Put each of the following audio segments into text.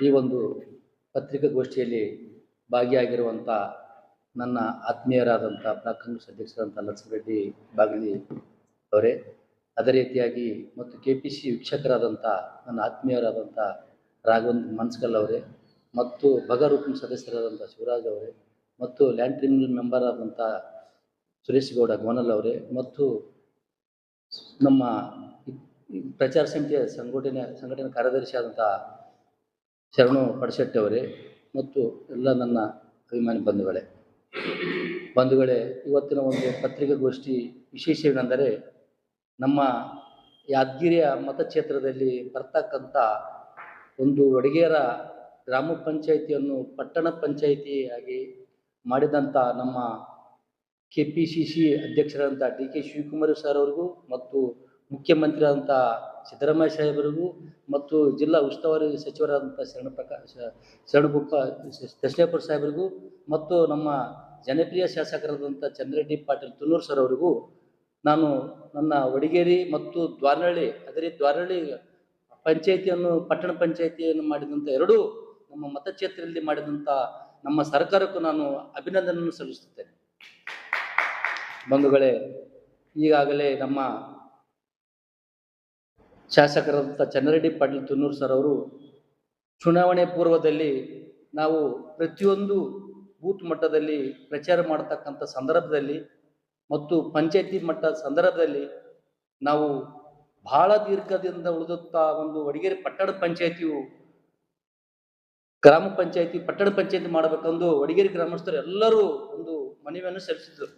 ಈ ಒಂದು ಪತ್ರಿಕಾಗೋಷ್ಠಿಯಲ್ಲಿ ಭಾಗಿಯಾಗಿರುವಂಥ ನನ್ನ ಆತ್ಮೀಯರಾದಂಥ ಕಾಂಗ್ರೆಸ್ ಅಧ್ಯಕ್ಷರಾದಂಥ ಲಕ್ಷ್ಮರೆಡ್ಡಿ ಬಾಗಲಿ ಅವರೇ, ಅದೇ ರೀತಿಯಾಗಿ ಮತ್ತು ಕೆ ಪಿ ಸಿ ವೀಕ್ಷಕರಾದಂಥ ನನ್ನ ಆತ್ಮೀಯರಾದಂಥ ರಾಘವನ್ ಮನ್ಸ್ಕಲ್ ಅವರೇ ಮತ್ತು ಬಗರೂಪಿನ ಸದಸ್ಯರಾದಂಥ ಶಿವರಾಜ್ ಅವರೇ ಮತ್ತು ಲ್ಯಾಂಡ್ ಟ್ರಿಬ್ಯುನಲ್ ಮೆಂಬರ್ ಆದಂಥ ಸುರೇಶ್ ಗೌಡ ಗೋನಲ್ ಅವರೇ ಮತ್ತು ನಮ್ಮ ಪ್ರಚಾರ ಸಮಿತಿಯ ಸಂಘಟನೆ ಸಂಘಟನೆ ಕಾರ್ಯದರ್ಶಿ ಆದಂಥ ಶರಣು ಪಡಶೆಟ್ಟಿಯವರೇ ಮತ್ತು ಎಲ್ಲ ನನ್ನ ಅಭಿಮಾನಿ ಬಂಧುಗಳೇ. ಬಂಧುಗಳೇ, ಇವತ್ತಿನ ಒಂದು ಪತ್ರಿಕಾಗೋಷ್ಠಿ ವಿಶೇಷವೇನೆಂದರೆ ನಮ್ಮ ಯಾದಗಿರಿಯ ಮತಕ್ಷೇತ್ರದಲ್ಲಿ ಬರ್ತಕ್ಕಂಥ ಒಂದು ಒಡಗೇರ ಗ್ರಾಮ ಪಂಚಾಯಿತಿಯನ್ನು ಪಟ್ಟಣ ಪಂಚಾಯಿತಿಯಾಗಿ ಮಾಡಿದಂಥ ನಮ್ಮ ಕೆ ಪಿ ಸಿ ಸಿ ಅಧ್ಯಕ್ಷರಾದಂಥ ಡಿ ಕೆ ಶಿವಕುಮಾರ್ ಸರ್ ಅವ್ರಿಗೂ ಮತ್ತು ಮುಖ್ಯಮಂತ್ರಿ ಆದಂಥ ಸಿದ್ದರಾಮಯ್ಯ ಸಾಹೇಬರಿಗೂ ಮತ್ತು ಜಿಲ್ಲಾ ಉಸ್ತುವಾರಿ ಸಚಿವರಾದಂಥ ಶರಣ ಪ್ರಕಾಶ್ ಶರಣಗುಪ್ಪ ದಶನೇಪುರ ಸಾಹೇಬರಿಗೂ ಮತ್ತು ನಮ್ಮ ಜನಪ್ರಿಯ ಶಾಸಕರಾದಂಥ ಚಂದ್ರೆಡ್ಡಿ ಪಾಟೀಲ್ ತುನ್ನೂರು ಸರ್ ಅವರಿಗೂ ನಾನು ನನ್ನ ಒಡಿಗೇರಿ ಮತ್ತು ದ್ವಾರಹಳ್ಳಿ, ಅದೇ ರೀತಿ ದ್ವಾರನಹಳ್ಳಿ ಪಂಚಾಯಿತಿಯನ್ನು, ಪಟ್ಟಣ ಪಂಚಾಯಿತಿಯನ್ನು ಮಾಡಿದಂಥ ಎರಡೂ ನಮ್ಮ ಮತಕ್ಷೇತ್ರದಲ್ಲಿ ಮಾಡಿದಂಥ ನಮ್ಮ ಸರ್ಕಾರಕ್ಕೂ ನಾನು ಅಭಿನಂದನೆಯನ್ನು ಸಲ್ಲಿಸುತ್ತೇನೆ. ಬಂಧುಗಳೇ, ಈಗಾಗಲೇ ನಮ್ಮ ಶಾಸಕರಾದಂಥ ಚನ್ನರೆಡ್ಡಿ ಪಾಟೀಲ್ ತುನ್ನೂರು ಸರ್ ಅವರು ಚುನಾವಣೆ ಪೂರ್ವದಲ್ಲಿ ನಾವು ಪ್ರತಿಯೊಂದು ಬೂತ್ ಮಟ್ಟದಲ್ಲಿ ಪ್ರಚಾರ ಮಾಡತಕ್ಕಂಥ ಸಂದರ್ಭದಲ್ಲಿ ಮತ್ತು ಪಂಚಾಯತಿ ಮಟ್ಟದ ಸಂದರ್ಭದಲ್ಲಿ ನಾವು ಬಹಳ ದೀರ್ಘದಿಂದ ಉಳಿದಂಥ ಒಂದು ವಡಗೇರಿ ಪಟ್ಟಣ ಪಂಚಾಯತಿಯು ಗ್ರಾಮ ಪಂಚಾಯತಿ, ಪಟ್ಟಣ ಪಂಚಾಯತಿ ಮಾಡಬೇಕೆಂದು ವಡಗೇರಿ ಗ್ರಾಮಸ್ಥರು ಎಲ್ಲರೂ ಒಂದು ಮನವಿಯನ್ನು ಸಲ್ಲಿಸಿದರು.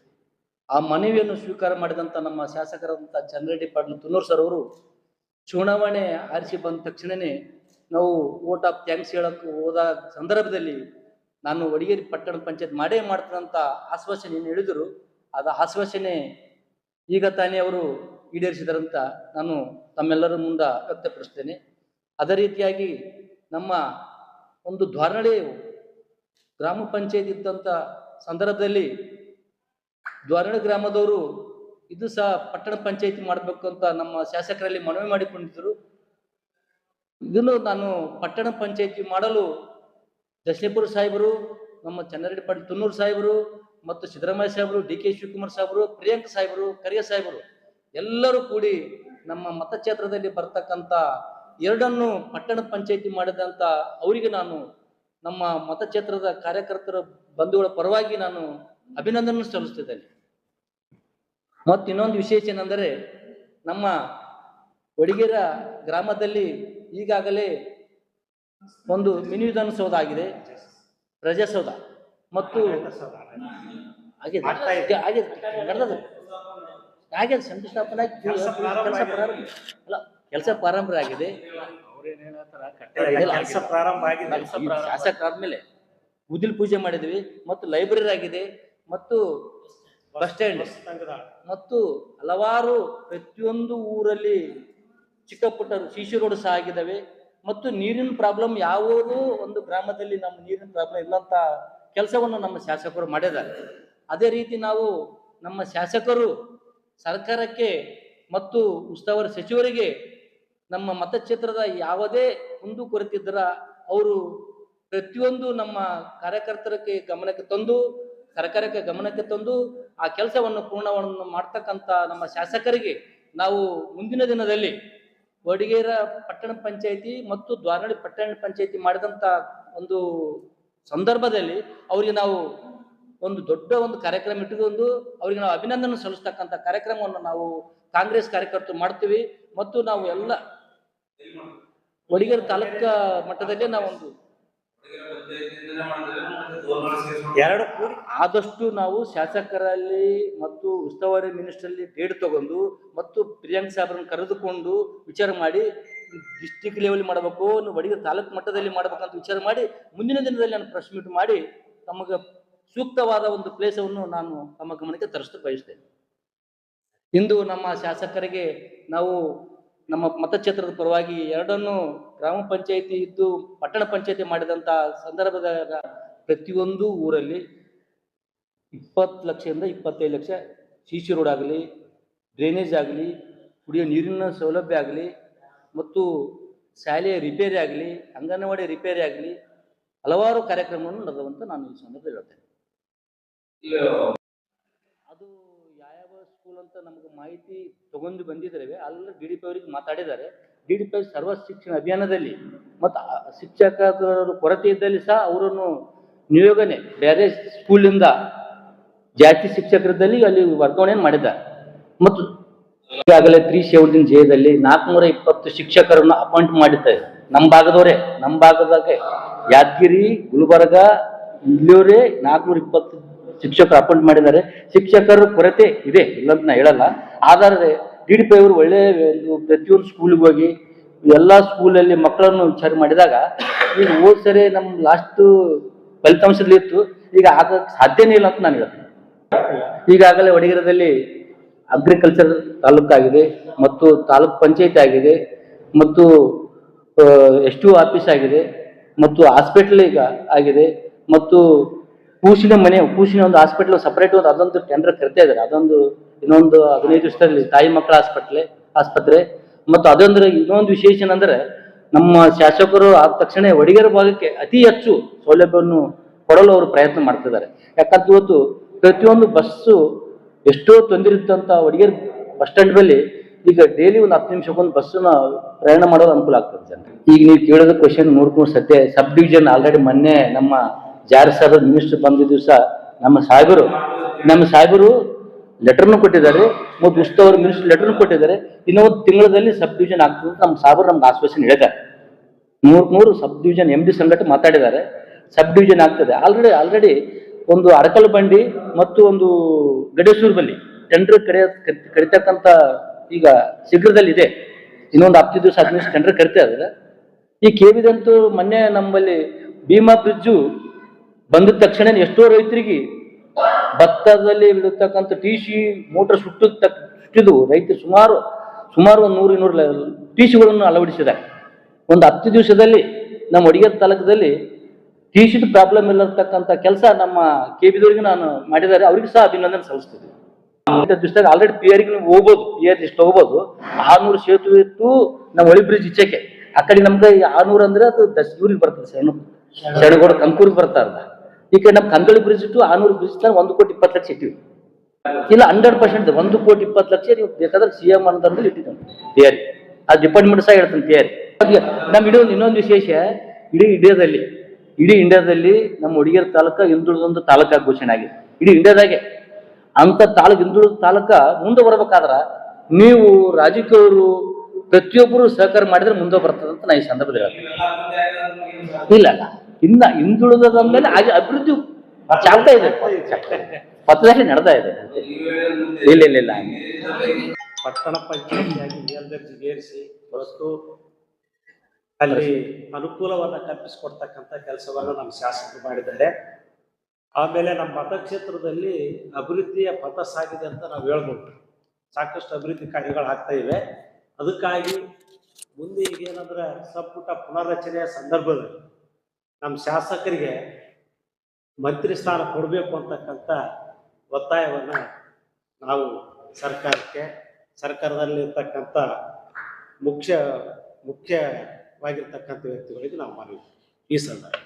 ಆ ಮನವಿಯನ್ನು ಸ್ವೀಕಾರ ಮಾಡಿದಂಥ ನಮ್ಮ ಶಾಸಕರಾದಂಥ ಚಂದ್ರೆಡ್ಡಿ ಪಾಟೀಲ್ ತುನ್ನೂರು ಸರ್ ಅವರು ಚುನಾವಣೆ ಆರಿಸಿ ಬಂದ ತಕ್ಷಣವೇ ನಾವು ವೋಟ್ ಆಫ್ ಥ್ಯಾಂಕ್ಸ್ ಹೇಳಕ್ಕೆ ಹೋದ ಸಂದರ್ಭದಲ್ಲಿ ನಾನು ಒಡಗೇರಿ ಪಟ್ಟಣ ಪಂಚಾಯತ್ ಮಾಡೇ ಮಾಡ್ತಾನಂತ ಆಶ್ವಾಸನೆ ಏನು ಹೇಳಿದರು, ಅದು ಆಶ್ವಾಸನೆ ಈಗ ತಾನೇ ಅವರು ಈಡೇರಿಸಿದರಂತ ನಾನು ತಮ್ಮೆಲ್ಲರ ಮುಂದೆ ವ್ಯಕ್ತಪಡಿಸ್ತೇನೆ. ಅದೇ ರೀತಿಯಾಗಿ ನಮ್ಮ ಒಂದು ದ್ವಾರನಹಳ್ಳಿ ಗ್ರಾಮ ಪಂಚಾಯತ್ ಇದ್ದಂಥ ಸಂದರ್ಭದಲ್ಲಿ ದ್ವಾರನಹಳ್ಳಿ ಗ್ರಾಮದವರು ಇದು ಸಹ ಪಟ್ಟಣ ಪಂಚಾಯತಿ ಮಾಡಬೇಕು ಅಂತ ನಮ್ಮ ಶಾಸಕರಲ್ಲಿ ಮನವಿ ಮಾಡಿಕೊಂಡಿದ್ದರು. ಇದನ್ನು ನಾನು ಪಟ್ಟಣ ಪಂಚಾಯತಿ ಮಾಡಲು ದಶನೇಪುರ ಸಾಹೇಬರು, ನಮ್ಮ ಚನ್ನರೆಡ್ಡಿ ಪಾಟೀಲ್ ತುನ್ನೂರು ಸಾಹೇಬರು ಮತ್ತು ಸಿದ್ದರಾಮಯ್ಯ ಸಾಹೇಬರು, ಡಿ ಕೆ ಶಿವಕುಮಾರ್ ಸಾಹೇಬರು, ಪ್ರಿಯಾಂಕ್ ಸಾಹೇಬರು, ಕರಿಯ ಸಾಹೇಬರು ಎಲ್ಲರೂ ಕೂಡಿ ನಮ್ಮ ಮತಕ್ಷೇತ್ರದಲ್ಲಿ ಬರ್ತಕ್ಕಂಥ ಎರಡನ್ನು ಪಟ್ಟಣ ಪಂಚಾಯತಿ ಮಾಡಿದಂಥ ಅವರಿಗೆ ನಾನು ನಮ್ಮ ಮತಕ್ಷೇತ್ರದ ಕಾರ್ಯಕರ್ತರ ಬಂಧುಗಳ ಪರವಾಗಿ ನಾನು ಅಭಿನಂದನೆ ಸಲ್ಲಿಸ್ತಿದ್ದೇನೆ ಮತ್ತು ಇನ್ನೊಂದು ವಿಶೇಷ ಏನೆಂದರೆ ನಮ್ಮ ಒಡಿಗೆರ ಗ್ರಾಮದಲ್ಲಿ ಈಗಾಗಲೇ ಒಂದು ಮಿನಿ ವಿಧಾನಸೌಧ ಆಗಿದೆ. ಪ್ರಜಾಸೌಧ ಮತ್ತು ಆಗಿದೆ. ಆಗಿದೆ. ಆಗಿದೆ. ಶಂಕುಸ್ಥಾಪನೆ ಕೆಲಸ ಪ್ರಾರಂಭ ಅಲ್ಲ ಕೆಲಸ ಪ್ರಾರಂಭ ಆಗಿದೆ. ಶಾಸಕರಾದ್ಮೇಲೆ ಉದಿಲ್ ಪೂಜೆ ಮಾಡಿದ್ವಿ. ಮತ್ತು ಲೈಬ್ರರಿ ಆಗಿದೆ. ಮತ್ತು ಬಸ್ ಸ್ಟ್ಯಾಂಡ್. ಮತ್ತು ಹಲವಾರು ಪ್ರತಿಯೊಂದು ಊರಲ್ಲಿ ಚಿಕ್ಕ ಪುಟ್ಟ ಶಿಶು ರೋಡ್ ಸಹ ಆಗಿದ್ದಾವೆ. ಮತ್ತು ನೀರಿನ ಪ್ರಾಬ್ಲಮ್ ಯಾವುದೂ ಒಂದು ಗ್ರಾಮದಲ್ಲಿ ನಮ್ಮ ನೀರಿನ ಪ್ರಾಬ್ಲಮ್ ಇಲ್ಲಂತ ಕೆಲಸವನ್ನು ನಮ್ಮ ಶಾಸಕರು ಮಾಡಿದ್ದಾರೆ. ಅದೇ ರೀತಿ ನಾವು ನಮ್ಮ ಶಾಸಕರು ಸರ್ಕಾರಕ್ಕೆ ಮತ್ತು ಉಸ್ತುವಾರಿ ಸಚಿವರಿಗೆ ನಮ್ಮ ಮತಕ್ಷೇತ್ರದ ಯಾವುದೇ ಕುಂದು ಕೊರತಿದ್ದರ ಅವರು ಪ್ರತಿಯೊಂದು ನಮ್ಮ ಕಾರ್ಯಕರ್ತರಕ್ಕೆ ಗಮನಕ್ಕೆ ತಂದು ಸರ್ಕಾರಕ್ಕೆ ಗಮನಕ್ಕೆ ತಂದು ಆ ಕೆಲಸವನ್ನು ಪೂರ್ಣವನ್ನು ಮಾಡ್ತಕ್ಕಂಥ ನಮ್ಮ ಶಾಸಕರಿಗೆ ನಾವು ಮುಂದಿನ ದಿನದಲ್ಲಿ ಬಡಿಗೇರ ಪಟ್ಟಣ ಪಂಚಾಯಿತಿ ಮತ್ತು ದ್ವಾರನಹಳ್ಳಿ ಪಟ್ಟಣ ಪಂಚಾಯಿತಿ ಮಾಡಿದಂಥ ಒಂದು ಸಂದರ್ಭದಲ್ಲಿ ಅವರಿಗೆ ನಾವು ಒಂದು ದೊಡ್ಡ ಒಂದು ಕಾರ್ಯಕ್ರಮ ಇಟ್ಟುಕೊಂಡು ಅವರಿಗೆ ನಾವು ಅಭಿನಂದನೆ ಸಲ್ಲಿಸ್ತಕ್ಕಂಥ ಕಾರ್ಯಕ್ರಮವನ್ನು ನಾವು ಕಾಂಗ್ರೆಸ್ ಕಾರ್ಯಕರ್ತರು ಮಾಡ್ತೀವಿ ಮತ್ತು ನಾವು ಎಲ್ಲ ವಡಿಗೇರ ತಾಲೂಕು ಮಟ್ಟದಲ್ಲೇ ನಾವೊಂದು ಎರಡು ಕೂಡಿ ಆದಷ್ಟು ನಾವು ಶಾಸಕರಲ್ಲಿ ಮತ್ತು ಉಸ್ತುವಾರಿ ಮಿನಿಸ್ಟ್ರಲ್ಲಿ ಡೇಟ್ ತಗೊಂಡು ಮತ್ತು ಪ್ರಿಯಾಂಕ್ ಸಾಹೇಬ್ರನ್ನ ಕರೆದುಕೊಂಡು ವಿಚಾರ ಮಾಡಿ ಡಿಸ್ಟಿಕ್ ಲೆವೆಲ್ ಮಾಡಬೇಕು ಒಡಿಗೆ ತಾಲೂಕು ಮಟ್ಟದಲ್ಲಿ ಮಾಡ್ಬೇಕಂತ ವಿಚಾರ ಮಾಡಿ ಮುಂದಿನ ದಿನದಲ್ಲಿ ನಾನು ಪ್ರೆಸ್ ಮೀಟ್ ಮಾಡಿ ತಮಗೆ ಸೂಕ್ತವಾದ ಒಂದು ಪ್ಲೇಸವನ್ನು ನಾನು ತಮ್ಮ ಗಮನಕ್ಕೆ ತರಿಸ್ತು ಬಯಸ್ತೇನೆ. ಇಂದು ನಮ್ಮ ಶಾಸಕರಿಗೆ ನಾವು ನಮ್ಮ ಮತಕ್ಷೇತ್ರದ ಪರವಾಗಿ ಎರಡನ್ನು ಗ್ರಾಮ ಪಂಚಾಯಿತಿ ಇದ್ದು ಪಟ್ಟಣ ಪಂಚಾಯಿತಿ ಮಾಡಿದಂಥ ಸಂದರ್ಭದಾಗ ಪ್ರತಿಯೊಂದು ಊರಲ್ಲಿ ಇಪ್ಪತ್ತು ಲಕ್ಷದಿಂದ ಇಪ್ಪತ್ತೈದು ಲಕ್ಷ ಸಿ ಸಿ ರೋಡ್ ಆಗಲಿ ಡ್ರೈನೇಜ್ ಆಗಲಿ ಕುಡಿಯೋ ನೀರಿನ ಸೌಲಭ್ಯ ಆಗಲಿ ಮತ್ತು ಶಾಲೆಯ ರಿಪೇರಿ ಆಗಲಿ ಅಂಗನವಾಡಿ ರಿಪೇರಿ ಆಗಲಿ ಹಲವಾರು ಕಾರ್ಯಕ್ರಮಗಳನ್ನು ನಡೆದವಂತ ನಾನು ಈ ಸಂದರ್ಭದಲ್ಲಿ ಹೇಳ್ತೇನೆ. ಅದು ಯಾವ್ಯಾವ ಸ್ಕೂಲ್ ಅಂತ ನಮಗೆ ಮಾಹಿತಿ ತಗೊಂಡು ಬಂದಿದ್ದೇವೆ ಅಲ್ಲ ಡಿ ಡಿ ಪಿ ಅವರಿಗೆ ಮಾತಾಡಿದ್ದಾರೆ. ಡಿ ಡಿ ಪಿ ಸರ್ವ ಶಿಕ್ಷಣ ಅಭಿಯಾನದಲ್ಲಿ ಮತ್ತು ಶಿಕ್ಷಕರ ಕೊರತೆ ಇದ್ದಲ್ಲಿ ಸಹ ಅವರನ್ನು ನಿಯೋಗನೆ ಬೇರೆ ಸ್ಕೂಲಿಂದ ಜಾಸ್ತಿ ಶಿಕ್ಷಕರದಲ್ಲಿ ಅಲ್ಲಿ ವರ್ಗಾವಣೆಯನ್ನು ಮಾಡಿದ್ದಾರೆ. ಮತ್ತು ಈಗಾಗಲೇ ತ್ರೀ ಸೆವೆಂಟೀನ್ ಜಯದಲ್ಲಿ ನಾಲ್ಕುನೂರ ಇಪ್ಪತ್ತು ಶಿಕ್ಷಕರನ್ನು ಅಪಾಯಿಂಟ್ ಮಾಡಿದ್ದಾರೆ ನಮ್ಮ ಭಾಗದವರೇ, ನಮ್ಮ ಭಾಗದಾಗೆ ಯಾದಗಿರಿ, ಗುಲ್ಬರ್ಗ, ಇಲ್ಲಿಯವರೇ ನಾಲ್ಕುನೂರ ಇಪ್ಪತ್ತು ಶಿಕ್ಷಕರು ಅಪಾಯಿಂಟ್ ಮಾಡಿದ್ದಾರೆ. ಶಿಕ್ಷಕರ ಕೊರತೆ ಇದೆ ಇಲ್ಲಂತ ನಾ ಹೇಳಲ್ಲ. ಆದರೆ ಡಿ ಡಿ ಪಿ ಅವರು ಒಳ್ಳೆ ಒಂದು ಪ್ರತಿಯೊಂದು ಸ್ಕೂಲಿಗೆ ಹೋಗಿ ಎಲ್ಲ ಸ್ಕೂಲಲ್ಲಿ ಮಕ್ಕಳನ್ನು ವಿಚಾರ ಮಾಡಿದಾಗ, ಈಗ ಹೋದ್ ನಮ್ಮ ಲಾಸ್ಟ್ ಫಲಿತಾಂಶದಲ್ಲಿ ಇತ್ತು. ಈಗ ಆಗಕ್ಕೆ ಸಾಧ್ಯನೇ ಇಲ್ಲ ಅಂತ ನಾನು ಹೇಳ್ತೀನಿ. ಈಗಾಗಲೇ ಒಡಗಿರದಲ್ಲಿ ಅಗ್ರಿಕಲ್ಚರ್ ತಾಲೂಕಾಗಿದೆ ಮತ್ತು ತಾಲೂಕ್ ಪಂಚಾಯತ್ ಆಗಿದೆ ಮತ್ತು ಎಸ್ ಟಿ ಆಫೀಸ್ ಆಗಿದೆ ಮತ್ತು ಹಾಸ್ಪಿಟಲ್ ಈಗ ಆಗಿದೆ ಮತ್ತು ಕೂಸಿನ ಮನೆ ಕೂಸಿನ ಒಂದು ಹಾಸ್ಪಿಟ್ಲ್ ಸಪರೇಟ್ ಒಂದು ಅದೊಂದು ಟೆಂಡರ್ ಕರಿತಾ ಇದ್ದಾರೆ ಅದೊಂದು ಇನ್ನೊಂದು ಹದಿನೈದು ದಿವಸದಲ್ಲಿ ತಾಯಿ ಮಕ್ಕಳ ಆಸ್ಪತ್ರೆ ಆಸ್ಪತ್ರೆ ಮತ್ತು ಅದೊಂದ್ರ ಇನ್ನೊಂದು ವಿಶೇಷ ಏನಂದ್ರೆ ನಮ್ಮ ಶಾಸಕರು ಆದ ತಕ್ಷಣ ಒಡಿಗೇರ ಭಾಗಕ್ಕೆ ಅತಿ ಹೆಚ್ಚು ಸೌಲಭ್ಯವನ್ನು ಕೊಡಲು ಅವರು ಪ್ರಯತ್ನ ಮಾಡ್ತಿದ್ದಾರೆ. ಯಾಕಂದ್ರೆ ಇವತ್ತು ಪ್ರತಿಯೊಂದು ಬಸ್ಸು ಎಷ್ಟೋ ತೊಂದಿರಿದ್ದಂತ ವಡಿಗೇರಿ ಬಸ್ ಸ್ಟ್ಯಾಂಡ್ ಬಳಿ ಈಗ ಡೈಲಿ ಒಂದು ಹತ್ತು ನಿಮಿಷಕ್ಕೊಂದು ಬಸ್ಸನ್ನ ಪ್ರಯಾಣ ಮಾಡೋದು ಅನುಕೂಲ ಆಗ್ತದೆ ಜನರಿಗೆ. ಈಗ ನೀವು ಕೇಳಿದ ಕ್ವಶನ್ ನೋಡ್ಕೊಂಡು ಸತ್ಯ ಸಬ್ ಡಿವಿಷನ್ ಆಲ್ರೆಡಿ ಮೊನ್ನೆ ನಮ್ಮ ಜಾರಿ ಸರ್ ಮಿನಿಸ್ಟರ್ ಬಂದ ದಿವಸ ನಮ್ಮ ಸಾಹೇಬರು ನಮ್ಮ ಸಾಹೇಬರು ಲೆಟರ್ನು ಕೊಟ್ಟಿದ್ದಾರೆ. ಮತ್ತು ಉಸ್ತವರು ಮಿನಿಸ್ಟರ್ ಲೆಟರ್ನು ಕೊಟ್ಟಿದ್ದಾರೆ. ಇನ್ನೊಂದು ತಿಂಗಳಲ್ಲಿ ಸಬ್ ಡಿವಿಷನ್ ಆಗ್ತದೆ ನಮ್ಮ ಸಾಬರ್ ನಮ್ಗೆ ಆಶ್ವಾಸನೆ ಹೇಳಿದ್ದಾರೆ. ನೂರ್, ನೂರು ಸಬ್ ಡಿವಿಷನ್ ಎಂ ಡಿ ಸಂಘಟ ಮಾತಾಡಿದ್ದಾರೆ. ಸಬ್ ಡಿವಿಷನ್ ಆಗ್ತದೆ. ಆಲ್ರೆಡಿ ಆಲ್ರೆಡಿ ಒಂದು ಅಡಕಲ್ ಬಂಡಿ ಮತ್ತು ಒಂದು ಗಡೇಶ್ವರ ಬಲ್ಲಿ ಟೆಂಡರ್ ಕರೆಯ, ಕರಿತಕ್ಕಂಥ ಈಗ ಶೀಘ್ರದಲ್ಲಿ ಇದೆ ಇನ್ನೊಂದು ಹತ್ತು ದಿವಸ ಹದಿನೈದು ಟೆಂಡರ್ ಕರಿತಾ ಇದ್ದಾರೆ. ಈ ಕೇವಿದಂತೂ ಮೊನ್ನೆ ನಮ್ಮಲ್ಲಿ ಭೀಮಾ ಬ್ರಿಡ್ಜು ಬಂದ ತಕ್ಷಣ ಎಷ್ಟೋ ರೈತರಿಗೆ ಭತ್ತದಲ್ಲಿ ಬಿಡತಕ್ಕಂತ ಟಿ ಸಿ ಮೋಟರ್ ಸುಟ್ಟು ಸುಟ್ಟಿದ್ದು ರೈತರು ಸುಮಾರು ಸುಮಾರು ಒಂದು ನೂರು, ಇನ್ನೂರು ಟಿ ಸಿಗಳನ್ನು ಅಳವಡಿಸಿದ್ದಾರೆ. ಒಂದು ಹತ್ತು ದಿವಸದಲ್ಲಿ ನಮ್ಮ ಅಡಿಗೆ ತಾಲೂಕದಲ್ಲಿ ಟಿ ಸಿದು ಪ್ರಾಬ್ಲಮ್ ಇಲ್ಲತಕ್ಕಂಥ ಕೆಲಸ ನಮ್ಮ ಕೆ ಬಿದವರಿಗೆ ನಾನು ಮಾಡಿದ್ದಾರೆ. ಅವ್ರಿಗೆ ಸಹ ಅಭಿನಂದನೆ ಸಲ್ಲಿಸ್ತೀನಿ ದಿವಸದಾಗ ಆಲ್ರೆಡಿ ಪಿ ಆರ್ಗೆ ನೀವು ಹೋಗ್ಬೋದು. ಪಿ ಆರ್ ಇಷ್ಟು ಹೋಗ್ಬೋದು. ಆರ್ನೂರು ಸೇತುವೆ ಇತ್ತು ನಮ್ಮ ಒಳಿ ಬ್ರಿಡ್ಜ್ ಇಚ್ಚಕ್ಕೆ ಆ ಕಡೆ ನಮ್ಗೆ ಆರ್ನೂರು ಅಂದ್ರೆ ಅದು ದಸ್ ಇವ್ರಿಗೆ ಬರ್ತದೆ ಸಣ್ಣ ಸಣ್ಣಗೋಡ ಕಂಕೂರಿಗೆ ಬರ್ತಾರಲ್ಲ ಈ ಕಡೆ ನಮ್ಮ ಕಂಗಳ ಬ್ರಿಡ್ಜ್ ಇಟ್ಟು ಆನೂರು ಬ್ರಿಡ್ಜ್ ತರ ಒಂದು ಕೋಟಿ ಇಪ್ಪತ್ತು ಲಕ್ಷ ಇಟ್ಟಿವಿ. ಇಲ್ಲ ಹಂಡ್ರೆಡ್ ಪರ್ಸೆಂಟ್ ಒಂದು ಕೋಟಿ ಇಪ್ಪತ್ತು ಲಕ್ಷ ನೀವು ಬೇಕಾದ್ರೆ ಸಿ ಎಂ ಅನುದಾನದಲ್ಲಿ ಇಟ್ಟಿದ್ದಾನೆ ತಯಾರಿ ಅದು ಆ ಡಿಪಾರ್ಟ್ಮೆಂಟ್ ಸಹ ಹೇಳ್ತೀನಿ ತಯಾರಿ ನಮ್ಮ ಇಡೀ ಒಂದು ಇನ್ನೊಂದು ವಿಶೇಷ ಇಡೀ ಇಂಡಿಯಾದಲ್ಲಿ ಇಡೀ ಇಂಡಿಯಾದಲ್ಲಿ ನಮ್ಮ ಹುಡುಗಿಯರ ತಾಲೂಕ ಹಿಂದುಳಿದೊಂದು ತಾಲೂಕಾ ಘೋಷಣೆ ಆಗಿದೆ. ಇಡೀ ಇಂಡಿಯಾದಾಗೆ ಅಂತ ತಾಲೂಕ್ ಹಿಂದುಳಿದ ತಾಲೂಕ ಮುಂದೆ ಬರ್ಬೇಕಾದ್ರ ನೀವು ರಾಜಕೀಯವರು ಪ್ರತಿಯೊಬ್ಬರು ಸಹಕಾರ ಮಾಡಿದ್ರೆ ಮುಂದೆ ಬರ್ತದಂತ ಅಂತ ನಾ ಈ ಸಂದರ್ಭದಲ್ಲಿ ಇಲ್ಲ. ಇನ್ನ ಹಿಂದುಳಿದ ಮೇಲೆ ಹಾಗೆ ಅಭಿವೃದ್ಧಿ ಚಾಲ್ತಾ ಇದೆ. ಪಥದಲ್ಲಿ ನಡೆದಾ ಇದೆ. ಇಲ್ಲ ಇಲ್ಲ ಇಲ್ಲ. ಪಟ್ಟಣ ಪಂಚಾಯಿತಿಯಾಗಿ ಮೇಲ್ದರ್ಜೆಗೇರಿಸಿ ಹೊರತು ಅಲ್ಲಿ ಅನುಕೂಲವನ್ನ ಕಲ್ಪಿಸಿಕೊಡ್ತಕ್ಕಂಥ ಕೆಲಸವನ್ನು ನಮ್ಮ ಶಾಸಕರು ಮಾಡಿದ್ದಾರೆ. ಆಮೇಲೆ ನಮ್ಮ ಮತಕ್ಷೇತ್ರದಲ್ಲಿ ಅಭಿವೃದ್ಧಿಯ ಪಥ ಸಾಗಿದೆ ಅಂತ ನಾವು ಹೇಳ್ಬೋದು. ಸಾಕಷ್ಟು ಅಭಿವೃದ್ಧಿ ಕಾರ್ಯಗಳು ಆಗ್ತಾ ಇವೆ. ಅದಕ್ಕಾಗಿ ಮುಂದೆ ಈಗೇನಂದ್ರೆ ಸಂಪುಟ ಪುನರ್ರಚನೆಯ ಸಂದರ್ಭದಲ್ಲಿ ನಮ್ಮ ಶಾಸಕರಿಗೆ ಮಂತ್ರಿ ಸ್ಥಾನ ಕೊಡಬೇಕು ಅಂತಕ್ಕಂಥ ಒತ್ತಾಯವನ್ನು ನಾವು ಸರ್ಕಾರಕ್ಕೆ ಸರ್ಕಾರದಲ್ಲಿ ಇರ್ತಕ್ಕಂಥ ಮುಖ್ಯ, ಮುಖ್ಯವಾಗಿರ್ತಕ್ಕಂಥ ವ್ಯಕ್ತಿಗಳಿಗೆ ನಾವು ಮನವಿ ಈ ಸಂದರ್ಭ